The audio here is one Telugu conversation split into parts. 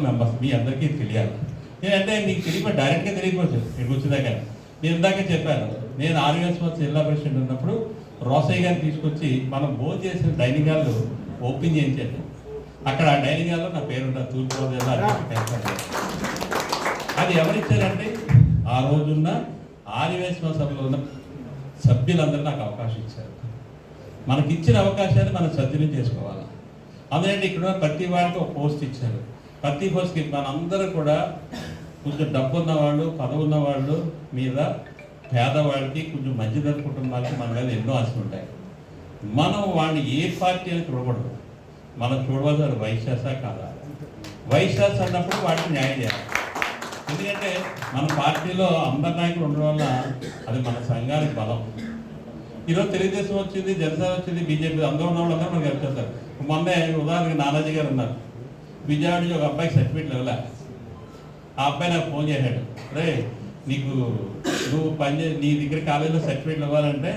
మెంబర్స్ మీ అందరికీ తెలియాలి. నేనంటే మీకు తెలియక డైరెక్ట్గా తెలియకపోవచ్చు ఇక్కడికి వచ్చిందాక నేను ఇందాక చెప్పాను. నేను ఆర్ఎస్ జిల్లా ప్రెసిడెంట్ ఉన్నప్పుడు రోసయ్య గారిని తీసుకొచ్చి మనం భోజనం చేసిన డైనింగ్ హాల్ ఓపెన్ చేయించాను. అక్కడ ఆ డైనింగ్ హాల్లో నా పేరు ఉంటుంది తూర్పు గోదావరి అది ఎవరిచ్చారంటే ఆ రోజున్న ఆదివేశ్వర సభలో ఉన్న సభ్యులందరూ నాకు అవకాశం ఇచ్చారు. మనకి ఇచ్చిన అవకాశాన్ని మనం సద్వినియోగం చేసుకోవాలి? అందుకంటే ఇక్కడ ప్రతి వాడికి ఒక పోస్ట్ ఇచ్చారు. ప్రతి హోస్కి మనందరూ కూడా కొంచెం డబ్బు ఉన్నవాళ్ళు పదవి ఉన్నవాళ్ళు మీద పేదవాళ్ళకి కొంచెం మధ్యతర కుటుంబాలకి మన మీద ఎన్నో ఆశలు ఉంటాయి. మనం వాడిని ఏ పార్టీ అని చూడకూడదు. మనం చూడవలసిన వైశాస కాదా? వైశాస్ అన్నప్పుడు వాటిని న్యాయం చేయాలి. ఎందుకంటే మన పార్టీలో అందరి నాయకులు ఉండడం వల్ల అది మన సంఘానికి బలం. ఈరోజు తెలుగుదేశం వచ్చింది జనసేన వచ్చింది బీజేపీ అందరూ ఉన్న వాళ్ళందరూ మనకి వచ్చేస్తారు మొన్నే ఉదాహరణకి నానాజీ గారు ఉన్నారు. విజయవాడ నుంచి ఒక అబ్బాయికి సర్టిఫికెట్ ఇవ్వలే ఆ అబ్బాయి నాకు ఫోన్ చేశాడు. రే నీకు నువ్వు పని చే నీ దగ్గర కాలేజీలో సర్టిఫికెట్లు ఇవ్వాలంటే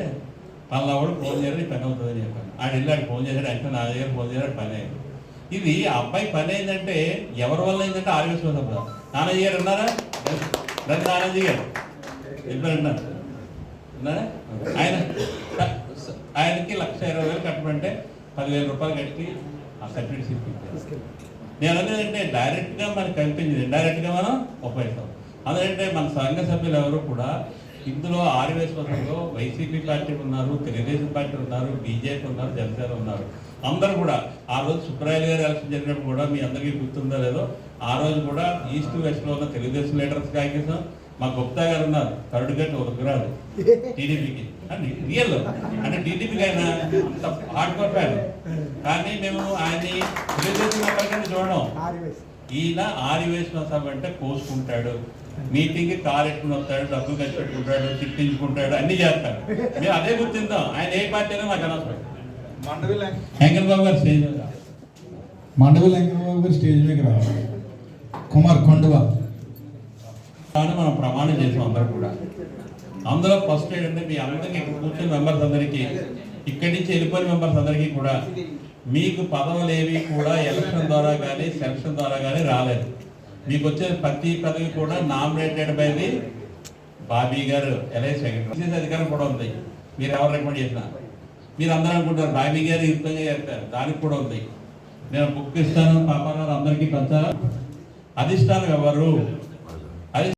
వాళ్ళ వాడు ఫోన్ చేయరు నీ పని అవుతుందని చెప్పాను. ఆడు వెళ్ళాడు ఫోన్ చేశాడు. అంటే నా దగ్గర ఫోన్ చేశాడు పని అయింది. ఇది ఆ అబ్బాయి పని అయిందంటే ఎవరి వల్ల అయిందంటే ఆరోగ్య నానాజీ గారు ఉన్నారా రండి నానాజీ గారు. వెళ్ళిపోయినారు ఉన్నారా. ఆయన ఆయనకి లక్ష ఇరవై వేలు కట్టమంటే పదివేల రూపాయలు కట్టి ఆ సర్టిఫికేట్ ఇప్పించారు నేను అనేదంటే డైరెక్ట్గా మనకు కనిపించింది. ఇండైరెక్ట్గా మనం ఉపయోగిస్తాం అదంటే మన సంఘ సభ్యులు ఎవరు కూడా ఇందులో ఆర్యవేశ్వరంలో వైసీపీ పార్టీ ఉన్నారు తెలుగుదేశం పార్టీ ఉన్నారు బీజేపీ ఉన్నారు జనసేన ఉన్నారు. అందరూ కూడా ఆ రోజు సుబ్రాయలు గారు ఎలక్షన్ జరిగినప్పుడు కూడా మీ అందరికీ గుర్తుందో లేదో ఆ రోజు కూడా ఈస్ట్ వెస్ట్లో ఉన్న తెలుగుదేశం లీడర్స్ కాగేశాం మా గుప్తా గారు ఉన్నారు. థర్డ్ గట్టి ఉదగరాదు టీడీపీకి. రియల్ అంటే టీడీపీకి ఆయన అంత హార్డ్ కోర్ ఫ్యాన్ కానీ మేము ఆయన్ని ఎక్కడికైనా చూడడం. ఈయన ఆరివేసిన సభ అంటే కోసుకుంటాడు. మీటింగ్ కార్ ఎట్టుకుని వస్తాడు డబ్బులు ఖర్చు పెట్టుకుంటాడు తిట్టించుకుంటాడు అన్ని చేస్తాడు. మేము అదే గుర్తిందాం. ఆయన ఏ పార్టీ అయినా మాకు అనవసరం. వెంకట బాబు గారు స్టేజ్ మీద. మండవి వెంకటబాబు గారు స్టేజ్ మీద రావాలి. కుమార్ కొండవ? మనం ప్రమాణం చేసాం అందరూ కూడా. అందులో ఫస్ట్ ఏంటంటే మీ అందరికి ఇక్కడ కూర్చున్న మెంబర్స్ అందరికీ ఇక్కడి నుంచి వెళ్ళిపోయిన మెంబర్స్ అందరికీ కూడా మీకు పదవులు ఏవి కూడా ఎలక్షన్ ద్వారా కానీ సెలక్షన్ ద్వారా కానీ రాలేదు. మీకు వచ్చే ప్రతి పదవి కూడా నామినేటెడ్ బై ది బాబీ గారు ఎల్ఐ సెక్రటరీ అధికారం కూడా ఉంది. మీరు ఎవరు రికమెండ్ చేసినా? మీరు అందరూ అనుకుంటారు బాబీ గారు యుద్ధంగా చెప్పారు దానికి కూడా ఉంది. నేను బుక్ ఇస్తాను పాపారావు అందరికీ పంచాలా? అధిష్టానం ఎవరు?